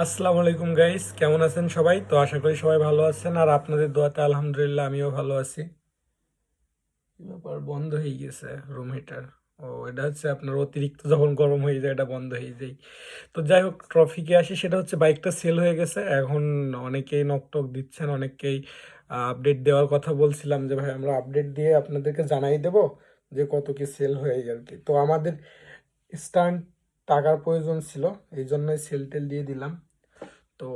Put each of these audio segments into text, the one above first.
আসসালামু আলাইকুম গাইস, কেমন আছেন সবাই? তো আশা করি সবাই ভালো আছেন, আর আপনাদের দোয়াতে আলহামদুলিল্লাহ আমিও ভালো আছি। ব্যাপার বন্ধ হয়ে গেছে রুম হিটার ও, এটা হচ্ছে আপনার অতিরিক্ত যখন গরম হয়ে যায়, এটা বন্ধ হয়ে যায়। তো যাই হোক ট্রফিকে আসি, সেটা হচ্ছে বাইকটা সেল হয়ে গেছে। এখন অনেকেই নকটক দিচ্ছেন অনেকেই আপডেট দেওয়ার কথা বলছিলাম যে, ভাই, আমরা আপডেট দিয়ে আপনাদেরকে জানাই দেব যে কত কি সেল হয়ে আর কি তো আমাদের স্ট্যান্ড টাকার প্রয়োজন ছিল, এই জন্যই সেল টেল দিয়ে দিলাম। তো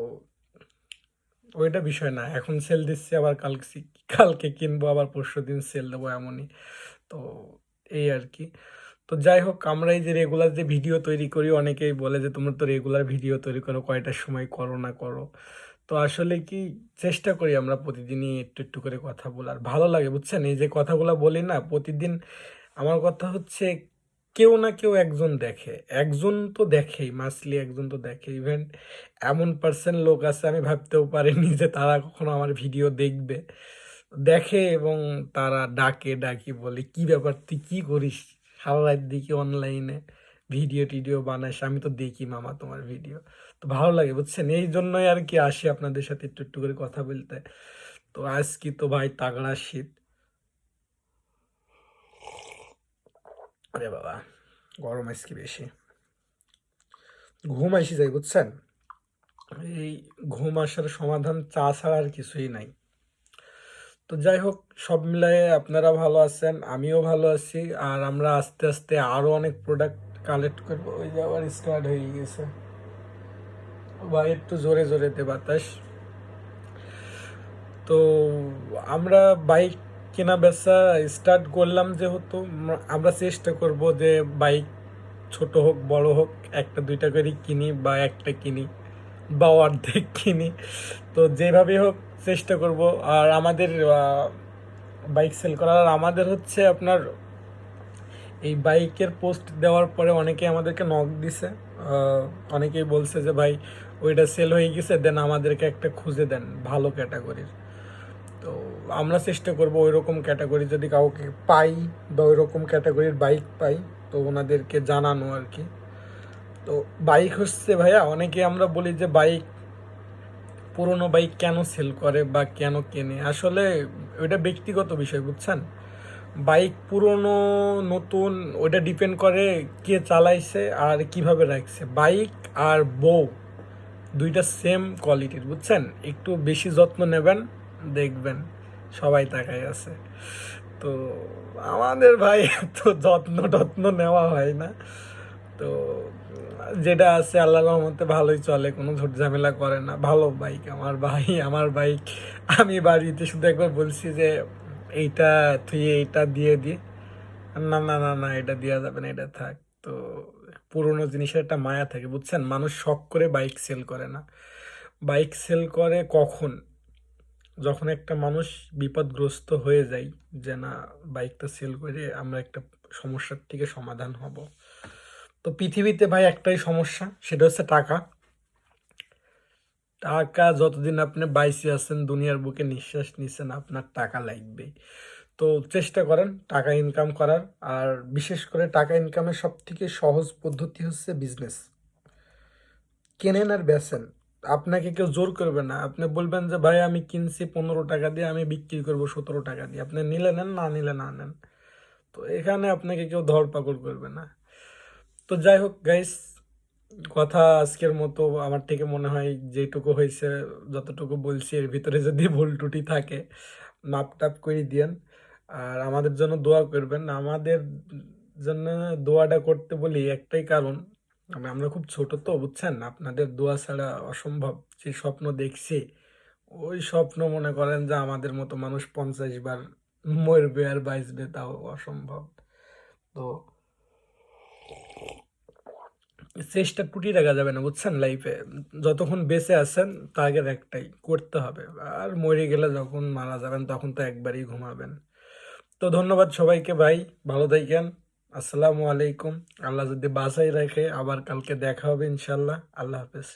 ওইটা বিষয় না, এখন সেল দিচ্ছি, আবার কালকে কালকে কিনবো, আবার পরশু দিন সেল দেবো এমনই। তো এই আর কি। তো যাই হোক, আমরা এই যে রেগুলার যে ভিডিও তৈরি করি, অনেকেই বলে যে তোমরা তো রেগুলার ভিডিও তৈরি করো, কয়টার সময় করো না করো। তো আসলে কি, চেষ্টা করি আমরা প্রতিদিনই একটু একটু করে কথা বলার। ভালো লাগে, বুঝছেন? এই যে কথাগুলো বলি না, প্রতিদিন আমার কথা হচ্ছে কেউ না কেউ একজন দেখে। একজন তো দেখেই, মাসলি একজন তো দেখে। ইভেন এমন পার্সেন্ট লোক আছে, আমি ভাবতেও পারিনি যে তারা কখনো আমার ভিডিও দেখবে। দেখে এবং তারা ডাকে, ডাকি, বলে, কি ব্যাপার, তুই কী করিস? সারা দিকে অনলাইনে ভিডিও টিডিও বানাস, আমি তো দেখি মামা তোমার ভিডিও তো ভালো লাগে, বুঝছেন? এই জন্যই আর কি আসি আপনাদের সাথে একটু একটু করে কথা বলতে। তো আজ কি তো ভাই তাগড়া শীত। আরে বাবা, গরম আজকে বেশি। ঘুম আসি যাই, বুঝছেন? এই ঘুম আসার সমাধান চা ছাড়া আর কিছুই নাই। তো যাই হোক, সব মিলাই আপনারা ভালো আছেন, আমিও ভালো আছি, আর আমরা আস্তে আস্তে আরও অনেক প্রোডাক্ট কালেক্ট করব। ওই যে আবার স্টার্ট হয়ে গেছে ভাই একটু জোরে জোরে দে বাতাস। তো আমরা বাইক কেনা বেচা স্টার্ট করলাম যেহেতু আমরা চেষ্টা করব যে বাইক ছোট হোক, বড় হোক, একটা, দুইটা করে কিনি বা একটা কিনি বা অর্ধেক কিনি। তো যেভাবে হোক চেষ্টা করব। আর আমাদের বাইক সেল করার আমাদের হচ্ছে আপনার এই বাইকের পোস্ট দেওয়ার পরে অনেকে আমাদেরকে নক দিছে। অনেকেই বলছে যে, ভাই, ওইটা সেল হয়ে গেছে, দেন আমাদেরকে একটা খুঁজে দেন ভালো ক্যাটাগরির তো আমরা চেষ্টা করব ওই রকম ক্যাটাগরি যদি কাউকে পাই বা ওই রকম ক্যাটাগরির বাইক পাই, তো ওনাদেরকে জানানো আর কি। তো বাইক হচ্ছে ভাইয়া, অনেকে আমরা বলি যে বাইক পুরনো বাইক কেন সেল করে বা কেন কেনে? আসলে ওইটা ব্যক্তিগত বিষয়, বুঝছেন? বাইক পুরনো, নতুন, ওইটা ডিপেন্ড করে কে চালাইছে আর কীভাবে রাখছে। বাইক আর বউ দুইটা সেম কোয়ালিটির বুঝছেন? একটু বেশি যত্ন নেবেন দেখবেন, সবাই তাকায় আছে। তো আমাদের ভাই তো যত্ন টত্ন নেওয়া হয় না। তো যেটা আছে আল্লাহ রহমতে ভালোই চলে, কোনো ঝামেলা করে না। ভালো বাইক আমার ভাই, আমার বাইক আমি বাড়িতে শুধু একবার বলছি যে, এইটা তুই এইটা দিয়ে দি। না না না না, এটা দেওয়া যাবে না, এটা থাক। তো পুরোনো জিনিসের একটা মায়া থাকে, বুঝছেন? মানুষ শখ করে বাইক সেল করে না। বাইক সেল করে কখন? যখন একটা মানুষ বিপদগ্রস্ত হয়ে যায়, যে না, বাইকটা সেল করে আমরা একটা সমস্যার থেকে সমাধান হব। তো পৃথিবীতে ভাই একটাই সমস্যা, সেটা হচ্ছে টাকা। টাকা যতদিন আপনি বাইসে আছেন, দুনিয়ার বুকে নিঃশ্বাস নিচ্ছেন আপনার টাকা লাগবে। তো চেষ্টা করেন টাকা ইনকাম করার, আর বিশেষ করে টাকা ইনকামের সব থেকে সহজ পদ্ধতি হচ্ছে বিজনেস কেনেন আর বেচেন। আপনাকে কেউ জোর করবে না। আপনি বলবেন যে, ভাই, আমি কিনছি পনেরো টাকা দিয়ে, আমি বিক্রি করব সতেরো টাকা দিয়ে। আপনি নিলে নেন, না নিলে না নেন। তো এখানে আপনাকে কেউ ধরপাকড় করবে না। তো যাই হোক গাইস কথা আজকের মতো। আমার থেকে মনে হয় যেটুকু হয়েছে, যতটুকু বলছি, এর ভিতরে যদি ভুল ত্রুটি থাকে, মাপ টাপ করে দিয়েন। আর আমাদের জন্য দোয়া করবেন। আমাদের জন্য দোয়াটা করতে বলি একটাই কারণ আমি, আমরা খুব ছোট তো, বুঝছেন? আপনাদের দোয়া ছাড়া অসম্ভব। যে স্বপ্ন দেখছি, ওই স্বপ্ন মনে করেন যে আমাদের মতো মানুষ পঞ্চাশ বার মরবে আর বাঁচবে, তাও অসম্ভব। তো চেষ্টা টুটি রাখা যাবে না, বুঝছেন? লাইফে যতক্ষণ বেঁচে আছেন টার্গেট একটাই, করতে হবে। আর মরে গেলে যখন মারা যাবেন, তখন তো একবারই ঘুমাবেন। তো ধন্যবাদ সবাইকে ভাই, ভালো থাকেন। আসসালামু আলাইকুম। আল্লাহ যদি বাসায় রাখে আবার কালকে দেখা হবে ইনশাল্লাহ আল্লাহ হাফেজ।